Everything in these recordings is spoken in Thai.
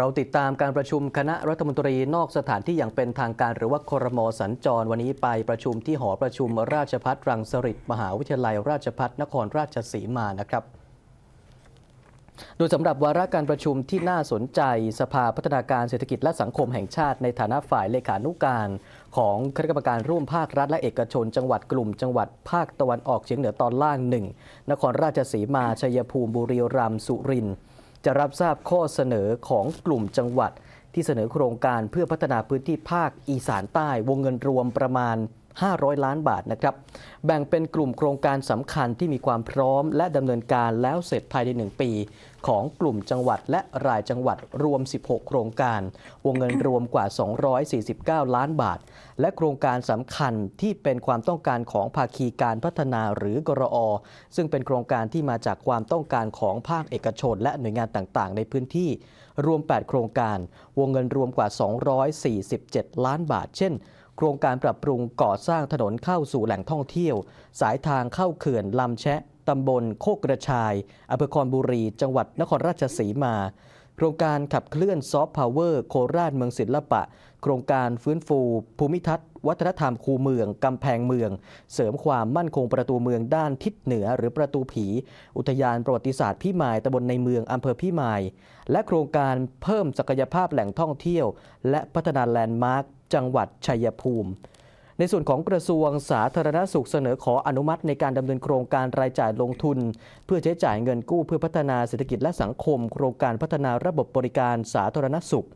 เราติดตามการประชุมคณะรัฐมนตรีนอกสถานที่อย่างเป็นทางการหรือว่าครมสัญจรวันนี้ไปประชุมที่หอประชุมราชพัฒรังสฤษมหาวิทยาลัยราชพัฒนครราชสีมานะครับ โดยสำหรับวาระการประชุมที่น่าสนใจสภาพัฒนาการเศรษฐกิจและสังคมแห่งชาติในฐานะฝ่ายเลขานุการของคณะกรรมการร่วมภาครัฐและเอกชน จังหวัดกลุ่ม จังหวัดภาคตะวันออกเฉียงเหนือตอนล่างหนึ่งนครราชสีมาชัยภูมิบุรีรัมย์สุรินทร์ จะรับทราบข้อเสนอของกลุ่มจังหวัด ที่เสนอโครงการเพื่อพัฒนาพื้นที่ภาคอีสานใต้วงเงินรวมประมาณ500 ล้านบาทนะครับ แบ่งเป็นกลุ่มโครงการสำคัญที่มีความพร้อม และดำเนินการแล้วเสร็จภายใน 1 ปี ของกลุ่มจังหวัดและรายจังหวัดรวม 16 โครงการ วงเงินรวมกว่า 249 ล้านบาท และโครงการสำคัญที่เป็นความต้องการของภาคีการพัฒนาหรือกรอ ซึ่งเป็นโครงการที่มาจากความต้องการของภาคเอกชน และหน่วยงานต่างๆ ในพื้นที่ รวม 8 โครงการ วงเงินรวมกว่า 247 ล้านบาท เช่น โครงการปรับปรุงก่อสร้างถนนเข้าสู่แหล่งท่องเที่ยว สายทางเข้าเขื่อนลำแชะตำบลโคกกระชายอำเภอคอนบุรี จังหวัดนครราชสีมา โครงการขับเคลื่อนซอฟต์พาวเวอร์โคราชเมืองศิลปะ โครงการฟื้นฟู ภูมิทัศน์ วัฒนธรรมคูเมือง กำแพงเมือง เสริมความมั่นคงประตูเมืองด้านทิศเหนือหรือประตูผี อุทยานประวัติศาสตร์พี่มายตำบลในเมืองอำเภอพี่มาย และโครงการเพิ่มศักยภาพแหล่งท่องเที่ยว และพัฒนาแลนด์มาร์ค จังหวัดชัยภูมิ ในส่วนของกระทรวงสาธารณสุขเสนอขออนุมัติในการดำเนินโครงการรายจ่ายลงทุน เพื่อใช้จ่ายเงินกู้เพื่อพัฒนาเศรษฐกิจและสังคม โครงการพัฒนาระบบบริการสาธารณสุข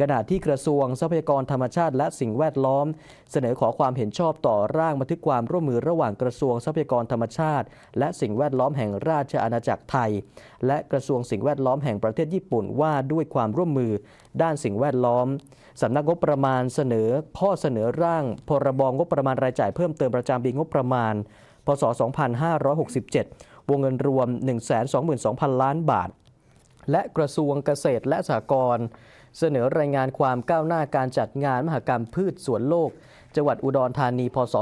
ขณะที่กระทรวงทรัพยากรธรรมชาติ และสิ่งแวดล้อม เสนอขอความเห็นชอบต่อร่างบันทึกความร่วมมือระหว่างกระทรวงทรัพยากรธรรมชาติ และสิ่งแวดล้อมแห่งราชอาณาจักรไทย และกระทรวงสิ่งแวดล้อมแห่งประเทศญี่ปุ่นว่าด้วยความร่วมมือ ด้านสิ่งแวดล้อมสำนักงบประมาณเสนอข้อเสนอร่างพรบงบประมาณรายจ่ายเพิ่มเติมประจำปีงบประมาณ พศ 2567 วงเงินรวม 122,000 ล้านบาท และกระทรวงเกษตรและสหกรณ์เสนอรายงานความก้าวหน้าการจัดงานมหกรรมพืชสวนโลก จังหวัดอุดรธานี พศ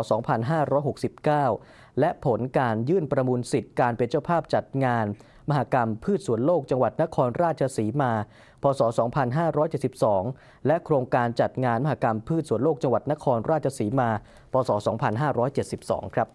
2569 และผลการยื่นประมูลสิทธิ์การเป็นเจ้าภาพจัดงาน มหกรรมพืชสวนโลก จังหวัดนครราชสีมา พศ 2572 และโครงการจัดงานมหกรรมพืชสวนโลกจังหวัดนครราชสีมา พศ 2572 ครับ